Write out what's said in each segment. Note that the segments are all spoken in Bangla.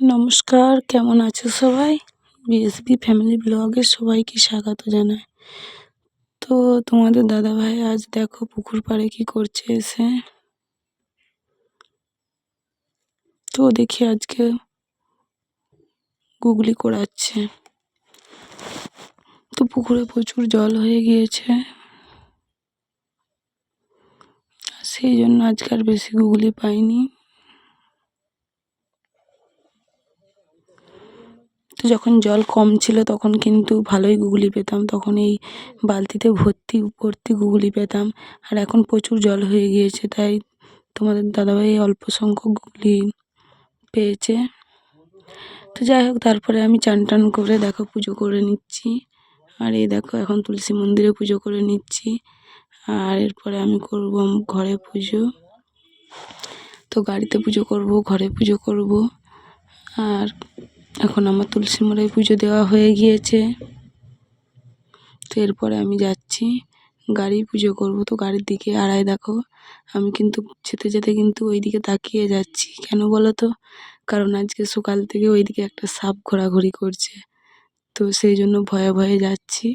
নমস্কার, কেমন আছো সবাই? বিএসবি ফ্যামিলি ব্লগে সবাইকে স্বাগত জানাই। তো তোমাদের দাদাভাই আজ দেখো পুকুর পাড়ে কি করছে এসে। তো দেখি আজকে গুগলি করাচ্ছে। তো পুকুরে প্রচুর জল হয়ে গিয়েছে। সেই জন্য আজকে আর বেশি গুগলি পাইনি। তো যখন জল কম ছিল তখন কিন্তু ভালোই গুগলি পেতাম। তখন এই বালতিতে ভর্তি ভর্তি গুগলি পেতাম। আর এখন প্রচুর জল হয়ে গিয়েছে, তাই তোমাদের দাদাভাই অল্প সংখ্যক গুগলি পেয়েছে। তো যাই হোক, তারপরে আমি চান টান করে দেখো পুজো করে নিচ্ছি। আর এই দেখো, এখন তুলসী মন্দিরে পুজো করে নিচ্ছি। আর এরপরে আমি করব ঘরে পুজো। তো গাড়িতে পুজো করব, ঘরে পুজো করব। আর এখন আমার তুলসী মোড়ায় পুজো দেওয়া হয়ে গিয়েছে। তো এরপরে আমি যাচ্ছি, গাড়ি পুজো করব। তো গাড়ির দিকে আড়াই দেখো, আমি কিন্তু যেতে যেতে কিন্তু ওই দিকে তাকিয়ে যাচ্ছি। কেন বলো তো কারণ আজকে সকাল থেকে ওই দিকে একটা সাপ ঘোরাঘুরি করছে। তো সেই জন্য ভয়ে ভয়ে যাচ্ছি।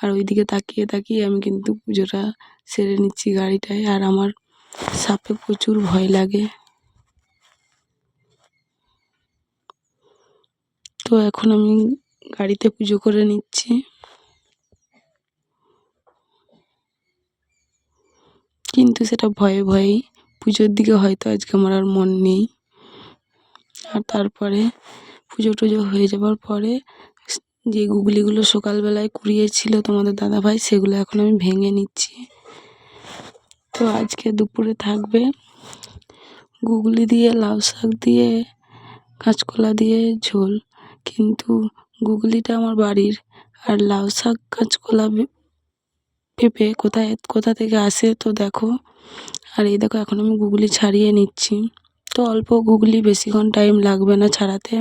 আর ওই দিকে তাকিয়ে তাকিয়ে আমি কিন্তু পুজোটা সেরে নিচ্ছি গাড়িটায়। আর আমার সাপে প্রচুর ভয় লাগে। তো এখন আমি গাড়িতে পুজো করে নিচ্ছি। কিন্তু সেটা ভয়ে ভয়েই পুজোর দিকে হয়তো আজকে আমার আর মন নেই। আর তারপরে পুজো টুজো হয়ে যাবার পরে যে গুগলিগুলো সকালবেলায় কুড়িয়েছিল তোমাদের দাদাভাই, সেগুলো এখন আমি ভেঙে নিচ্ছি। তো আজকে দুপুরে থাকবে গুগলি দিয়ে, লাউ শাক দিয়ে, কাঁচকলা দিয়ে, ঝোল। কিন্তু গুগলিটা আমার বাড়ির। আর লাউ শাক কাঁচকলা পেঁপে কোথায়, কোথা থেকে আসে তো দেখো। আর এই দেখো, এখন আমি গুগলি ছাড়িয়ে নিচ্ছি। তো অল্প গুগলি বেশিক্ষণ টাইম লাগবে না ছাড়াতে।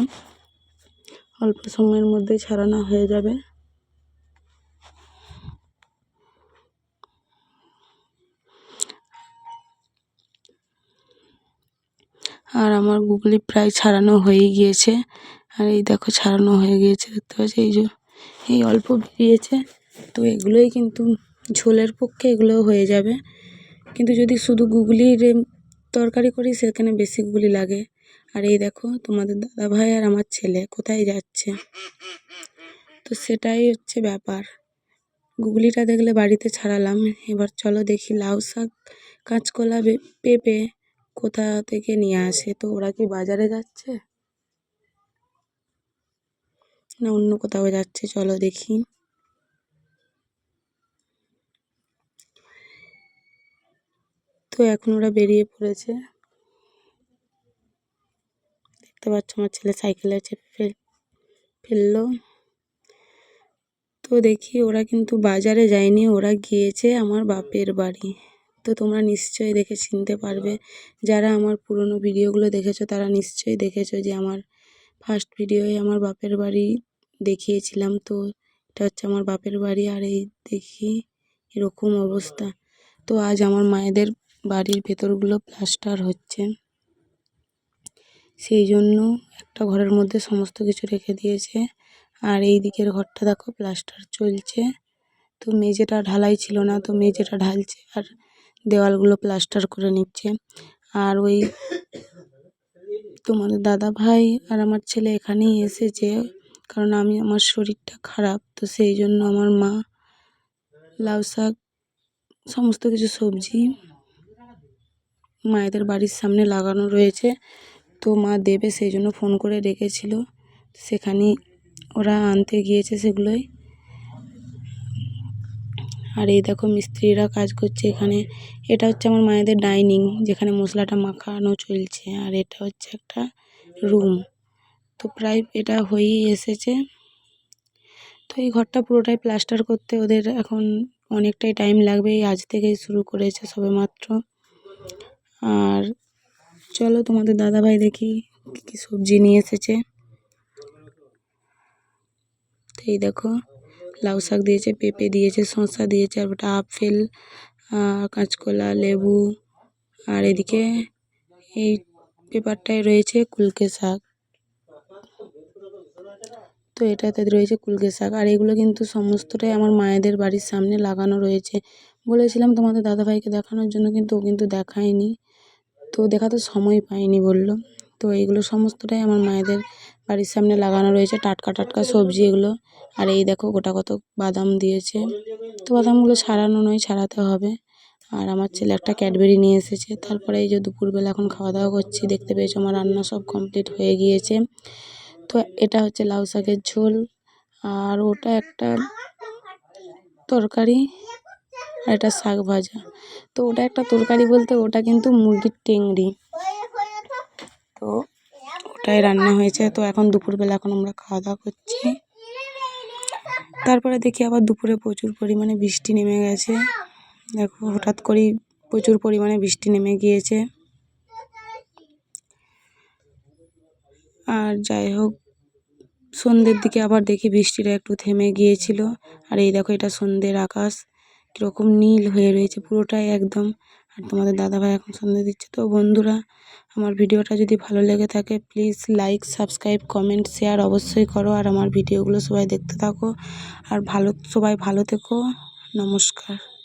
অল্প সময়ের মধ্যে ছাড়ানো হয়ে যাবে। আর আমার গুগলি প্রায় ছাড়ানো হয়েই গিয়েছে। আর এই দেখো ছাড়ানো হয়ে গিয়েছে, দেখতে পাচ্ছি? এই যে, এই অল্প বেরিয়েছে। তো এগুলোই কিন্তু ঝোলের পক্ষে এগুলো হয়ে যাবে। কিন্তু যদি শুধু গুগলির তরকারি করি, সেখানে বেশি গুগলি লাগে। আর এই দেখো, তোমাদের দাদা ভাই আর আমার ছেলে কোথায় যাচ্ছে? তো সেটাই হচ্ছে ব্যাপার। গুগলিটা দেখলে বাড়িতে ছাড়ালাম। এবার চলো দেখি লাউ শাক, কাঁচকলা পেঁপে কোথা থেকে নিয়ে আসে। তো ওরা কি বাজারে যাচ্ছে? না অন্য কোথাও যাচ্ছে? চলো দেখি। তো এখন ওরা বেরিয়ে পড়েছে। দেখতে পাচ্ছ আমার ছেলে সাইকেলে চেপে ফেলল। তো দেখি ওরা কিন্তু বাজারে যায়নি, ওরা গিয়েছে আমার বাপের বাড়ি। তো তোমরা নিশ্চয়ই দেখে চিনতে পারবে, যারা আমার পুরনো ভিডিওগুলো দেখেছ তারা নিশ্চয়ই দেখেছ যে আমার ফার্স্ট ভিডিওয়ে আমার বাপের বাড়ি দেখিয়েছিলাম। তো এটা হচ্ছে আমার বাপের বাড়ি আর এই দেখি এরকম অবস্থা। তো আজ আমার মায়েদের বাড়ির ভেতরগুলো প্লাস্টার হচ্ছে। সেই জন্য একটা ঘরের মধ্যে সমস্ত কিছু রেখে দিয়েছে। আর এই দিকের ঘরটা দেখো প্লাস্টার চলছে। তো মেঝেটা ঢালাই ছিল না, তো মেঝেটা ঢালছে আর দেওয়ালগুলো প্লাস্টার করে নিচ্ছে। আর ওই তোমাদের দাদা ভাই আর আমার ছেলে এখানেই এসেছে। কারণ আমি আমার শরীরটা খারাপ। তো সেই জন্য আমার মা লাউ শাক, সমস্ত কিছু সবজি মায়েদের বাড়ির সামনে লাগানো রয়েছে। তো মা দেবে সেই জন্য ফোন করে রেখেছিল। সেখানে ওরা আনতে গিয়েছে সেগুলোই। আর এই দেখো মিস্ত্রিরা কাজ করছে এখানে। এটা হচ্ছে আমার মায়েদের ডাইনিং, যেখানে মশলাটা মাখানো চলছে। আর এটা হচ্ছে একটা রুম। তো প্রায় এটা হয়েই এসেছে। তো এই ঘরটা পুরোটাই প্লাস্টার করতে ওদের এখন অনেকটাই টাইম লাগবে। এই আজ থেকেই শুরু করেছে সবে মাত্র আর চলো তোমাদের দাদাভাই দেখি কী কী সবজি নিয়ে এসেছে। তো এই দেখো, লাউ শাক দিয়েছে, পেঁপে দিয়েছে, শসা দিয়েছে, আর ওটা আপেল কাঁচকলা, লেবু, আর এদিকে এই পেপারটায় রয়েছে কুলকে শাক। তো এটাতে রয়েছে কুলকে শাক। আর এগুলো কিন্তু সমস্তটাই আমার মায়েদের বাড়ির সামনে লাগানো রয়েছে। বলেছিলাম তোমাদের দাদাভাইকে দেখানোর জন্য, কিন্তু ও কিন্তু দেখায়নি। তো দেখাতে সময় পায়নি বলল। তো এইগুলো সমস্তটাই আমার মায়েদের বাড়ির সামনে লাগানো রয়েছে, টাটকা টাটকা সবজি এগুলো। আর এই দেখো গোটা কত বাদাম দিয়েছে। তো বাদামগুলো ছাড়ানো নয় ছাড়াতে হবে। আর আমার ছেলে একটা ক্যাডবেরি নিয়ে এসেছে। তারপরে এই যে দুপুরবেলা এখন খাওয়া দাওয়া করছি, দেখতে পেয়েছ আমার রান্না সব কমপ্লিট হয়ে গিয়েছে। তো এটা হচ্ছে লাউ শাকের ঝোল। আর ওটা একটা তরকারি আর এটা শাক ভাজা। তো ওটা একটা তরকারি বলতে ওটা কিন্তু মুরগির টেংরি তো ওটাই রান্না হয়েছে। তো এখন দুপুরবেলা এখন আমরা খাওয়া দাওয়া করছি। তারপরে দেখি আবার দুপুরে প্রচুর পরিমাণে বৃষ্টি নেমে গেছে। দেখো হঠাৎ করেই প্রচুর পরিমাণে বৃষ্টি নেমে গিয়েছে। আর যাই হোক, সন্ধ্যের দিকে আবার দেখি বৃষ্টিটা একটু থেমে গিয়েছিল। আর এই দেখো, এটা সন্ধ্যের আকাশ। কীরকম নীল হয়ে রয়েছে পুরোটাই একদম। আর তোমাদের দাদাভাই এখন সন্ধ্যে দিচ্ছে। তো বন্ধুরা, আমার ভিডিওটা যদি ভালো লেগে থাকে please like subscribe comment share অবশ্যই করো। আর আমার ভিডিওগুলো সবাই দেখতে থাকো। আর ভালো, সবাই ভালো থেকো। নমস্কার।